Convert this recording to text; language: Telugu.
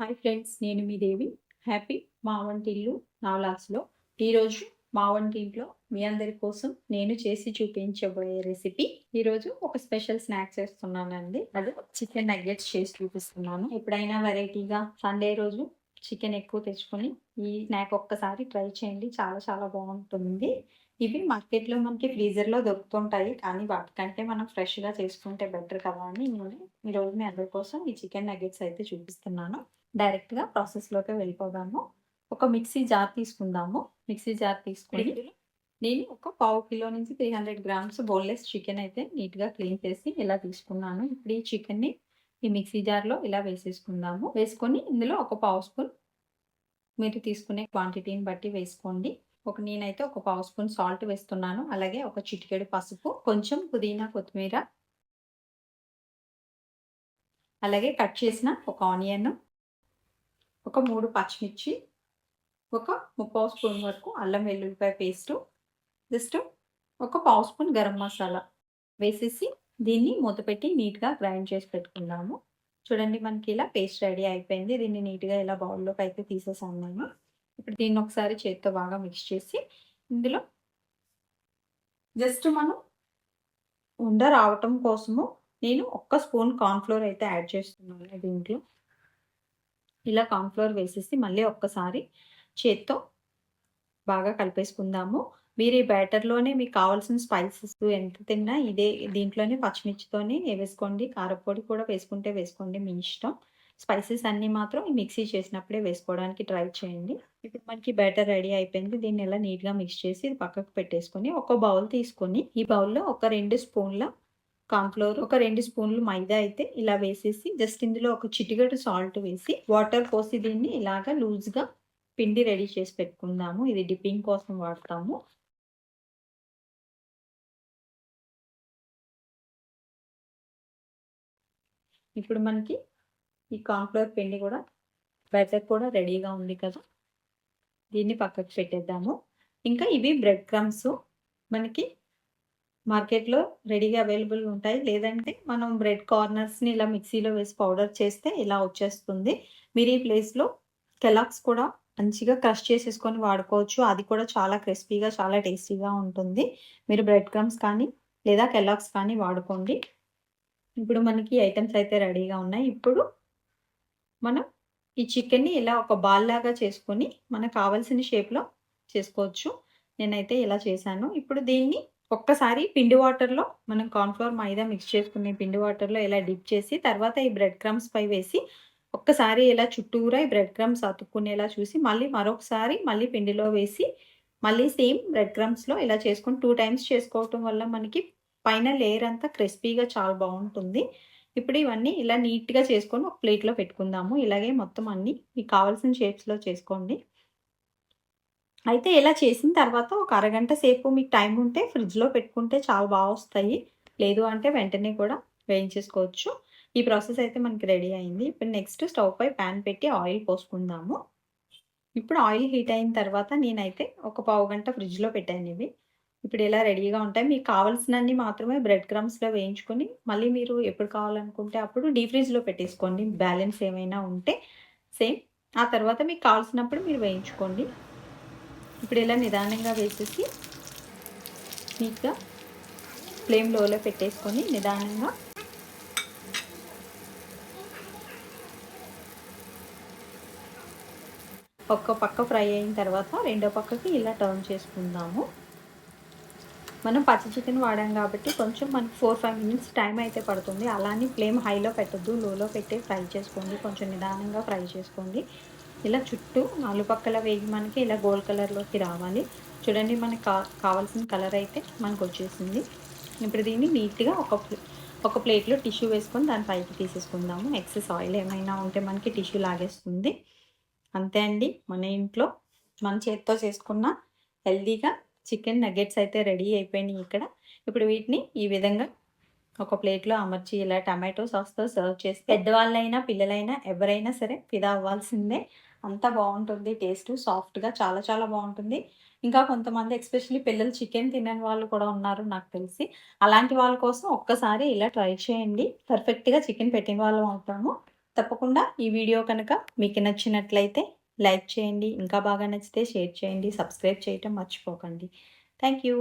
హాయ్ ఫ్రెండ్స్ నేను మీ దేవి. హ్యాపీ మా వంటిల్లు ఇల్లు వ్లాగ్స్లో. ఈరోజు మా వంటింట్లో మీ అందరి కోసం నేను చేసి చూపించబోయే రెసిపీ. ఈరోజు ఒక స్పెషల్ స్నాక్స్ చేస్తున్నానండి అది చికెన్ నగ్గెట్స్ చేసి చూపిస్తున్నాను. ఎప్పుడైనా వెరైటీగా సండే రోజు చికెన్ ఎక్కువ తెచ్చుకొని ఈ స్నాక్ ఒక్కసారి ట్రై చేయండి. చాలా చాలా బాగుంటుంది. ఇవి మార్కెట్లో మనకి ఫ్రీజర్లో దొరుకుతుంటాయి. కానీ వాటికంటే మనం ఫ్రెష్గా చేసుకుంటే బెటర్ కదా అని నేను ఈరోజు మీ అందరి కోసం ఈ చికెన్ నగ్గెట్స్ అయితే చూపిస్తున్నాను. డైరెక్ట్గా ప్రాసెస్లోకి వెళ్ళిపోదాము. ఒక మిక్సీ జార్ తీసుకుందాము. మిక్సీ జార్ తీసుకొని నేను ఒక పావు కిలో నుంచి three hundred grams boneless chicken అయితే నీట్గా క్లీన్ చేసి ఇలా తీసుకున్నాను. ఇప్పుడు ఈ చికెన్ని ఈ మిక్సీ జార్లో ఇలా వేసేసుకుందాము. వేసుకొని ఇందులో ఒక పావు స్పూన్ మీరు తీసుకునే క్వాంటిటీని బట్టి వేసుకోండి. ఒక నేనైతే ఒక పావు స్పూన్ సాల్ట్ వేస్తున్నాను. అలాగే ఒక చిటికెడు పసుపు కొంచెం పుదీనా కొత్తిమీర. అలాగే కట్ చేసిన ఒక ఆనియన్ ఒక మూడు పచ్చిమిర్చి ఒక ముప్పావు స్పూన్ వరకు అల్లం వెల్లుల్లిపాయ పేస్టు జస్ట్ ఒక పావు స్పూన్ గరం మసాలా వేసేసి దీన్ని మూతపెట్టి నీట్గా గ్రైండ్ చేసి పెట్టుకుందాము. చూడండి మనకి ఇలా పేస్ట్ రెడీ అయిపోయింది. దీన్ని నీట్గా ఇలా బౌల్లోకి అయితే తీసేసాను నేను. ఇప్పుడు దీన్ని ఒకసారి చేతితో బాగా మిక్స్ చేసి ఇందులో జస్ట్ మనం ఉండ రావటం కోసము నేను ఒక్క స్పూన్ కార్న్ఫ్లోర్ అయితే యాడ్ చేస్తున్నాను దీంట్లో. ఇలా కార్న్ఫ్లోర్ వేసేసి మళ్ళీ ఒక్కసారి చేత్తో బాగా కలిపేసుకుందాము. మీరు ఈ బ్యాటర్లోనే మీకు కావాల్సిన స్పైసెస్ ఎంత తిన్నా ఇదే దీంట్లోనే పచ్చిమిర్చితోనే వేసుకోండి కారపొడి కూడా వేసుకుంటే వేసుకోండి మీ ఇష్టం. స్పైసెస్ అన్నీ మాత్రం మిక్సీ చేసినప్పుడే వేసుకోవడానికి ట్రై చేయండి. ఇప్పుడు మనకి బ్యాటర్ రెడీ అయిపోయింది దీన్ని ఎలా నీట్గా మిక్స్ చేసి పక్కకు పెట్టేసుకొని ఒక బౌల్ తీసుకొని ఈ బౌల్లో ఒక రెండు స్పూన్ల కాన్ఫ్లోర్ ఒక రెండు స్పూన్లు మైదా అయితే ఇలా వేసేసి జస్ట్ ఇందులో ఒక చిటిగడు సాల్ట్ వేసి వాటర్ పోసి దీన్ని ఇలాగా లూజ్గా పిండి రెడీ చేసి పెట్టుకుందాము. ఇది డిప్పింగ్ కోసం వాడతాము. ఇప్పుడు మనకి ఈ కాన్ఫ్లవర్ పిండి కూడా బ్యాటర్ కూడా రెడీగా ఉంది కదా. దీన్ని పక్కకు పెట్టేద్దాము. ఇంకా ఇవి బ్రెడ్ క్రమ్స్. మనకి మార్కెట్లో రెడీగా అవైలబుల్ ఉంటాయి. లేదంటే మనం బ్రెడ్ కార్నర్స్ని ఇలా మిక్సీలో వేసి పౌడర్ చేస్తే ఇలా వచ్చేస్తుంది. మీరు ఈ ప్లేస్లో కెలాక్స్ కూడా మంచిగా క్రష్ చేసేసుకొని వాడుకోవచ్చు. అది కూడా చాలా క్రిస్పీగా చాలా టేస్టీగా ఉంటుంది. మీరు బ్రెడ్ క్రమ్స్ కానీ లేదా కెలాక్స్ కానీ వాడుకోండి. ఇప్పుడు మనకి ఐటమ్స్ అయితే రెడీగా ఉన్నాయి. ఇప్పుడు మనం ఈ చికెన్ని ఇలా ఒక బాల్ లాగా చేసుకొని మనకు కావాల్సిన షేప్లో చేసుకోవచ్చు. నేనైతే ఇలా చేశాను. ఇప్పుడు దీన్ని ఒక్కసారి పిండి వాటర్లో మనం కార్న్ఫ్లవర్ మైదా మిక్స్ చేసుకునే పిండి వాటర్లో ఇలా డిప్ చేసి తర్వాత ఈ బ్రెడ్ క్రమ్స్ పై వేసి ఒక్కసారి ఇలా చుట్టూరా ఈ బ్రెడ్ క్రమ్స్ అతుక్కునేలా చూసి మళ్ళీ మరొకసారి మళ్ళీ పిండిలో వేసి మళ్ళీ సేమ్ బ్రెడ్ క్రమ్స్లో ఇలా చేసుకొని టూ టైమ్స్ చేసుకోవటం వల్ల మనకి పైన లేయర్ అంతా క్రిస్పీగా చాలా బాగుంటుంది. ఇప్పుడు ఇవన్నీ ఇలా నీట్గా చేసుకొని ఒక ప్లేట్లో పెట్టుకుందాము. ఇలాగే మొత్తం అన్నీ మీకు కావాల్సిన షేప్స్లో చేసుకోండి. అయితే ఇలా చేసిన తర్వాత ఒక అరగంట సేపు మీకు టైం ఉంటే ఫ్రిడ్జ్లో పెట్టుకుంటే చాలా బాగా వస్తాయి. లేదు అంటే వెంటనే కూడా వేయించేసుకోవచ్చు. ఈ ప్రాసెస్ అయితే మనకి రెడీ అయింది. ఇప్పుడు నెక్స్ట్ స్టవ్ పై ప్యాన్ పెట్టి ఆయిల్ పోసుకుందాము. ఇప్పుడు ఆయిల్ హీట్ అయిన తర్వాత నేనైతే ఒక పావు గంట ఫ్రిడ్జ్లో పెట్టాను ఇవి. ఇప్పుడు ఇలా రెడీగా ఉంటాయి మీకు కావాల్సినన్ని మాత్రమే బ్రెడ్ క్రమ్స్లో వేయించుకొని మళ్ళీ మీరు ఎప్పుడు కావాలనుకుంటే అప్పుడు డీ ఫ్రిడ్జ్లో పెట్టేసుకోండి. బ్యాలెన్స్ ఏమైనా ఉంటే సేమ్. ఆ తర్వాత మీకు కావాల్సినప్పుడు మీరు వేయించుకోండి. ఇప్పుడు ఇలా నిదానంగా వేసేసి నీట్గా ఫ్లేమ్ లోలో పెట్టేసుకొని నిదానంగా ఒక్క పక్క ఫ్రై అయిన తర్వాత రెండో పక్కకి ఇలా టర్న్ చేసుకుందాము. మనం పచ్చి చికెన్ వాడాం కాబట్టి కొంచెం మనకి ఫోర్ ఫైవ్ మినిట్స్ టైం అయితే పడుతుంది. అలానే ఫ్లేమ్ హైలో పెట్టద్దు లోలో పెట్టి ఫ్రై చేసుకోండి. కొంచెం నిదానంగా ఫ్రై చేసుకోండి. ఇలా చుట్టూ నాలుగు పక్కల వేగి మనకి ఇలా గోల్డ్ కలర్లోకి రావాలి. చూడండి మనకి కా కావాల్సిన కలర్ అయితే మనకు వచ్చేసింది. ఇప్పుడు దీన్ని నీట్గా ఒక ఒక ప్లేట్లో టిష్యూ వేసుకొని దాని పైకి తీసేసుకుందాము. ఎక్సెస్ ఆయిల్ ఏమైనా ఉంటే మనకి టిష్యూ లాగేస్తుంది. అంతే అండి. మన ఇంట్లో మన చేతితో చేసుకున్న హెల్దీగా చికెన్ నగెట్స్ అయితే రెడీ అయిపోయినాయి ఇక్కడ. ఇప్పుడు వీటిని ఈ విధంగా ఒక ప్లేట్లో అమర్చి ఇలా టమాటో సాస్తో సర్వ్ చేసి పెద్దవాళ్ళైనా పిల్లలైనా ఎవరైనా సరే ఫిదా అవ్వాల్సిందే. అంత బాగుంటుంది టేస్ట్ సాఫ్ట్గా చాలా చాలా బాగుంటుంది. ఇంకా కొంతమంది ఎస్పెషలీ పిల్లలు చికెన్ తినని వాళ్ళు కూడా ఉన్నారు నాకు తెలిసి. అలాంటి వాళ్ళ కోసం ఒక్కసారి ఇలా ట్రై చేయండి. పర్ఫెక్ట్గా చికెన్ పెట్టిన వాళ్ళం అవుతాము. తప్పకుండా ఈ వీడియో కనుక మీకు నచ్చినట్లయితే లైక్ చేయండి ఇంకా బాగా నచ్చితే షేర్ చేయండి సబ్స్క్రైబ్ చేయటం మర్చిపోకండి. Thank you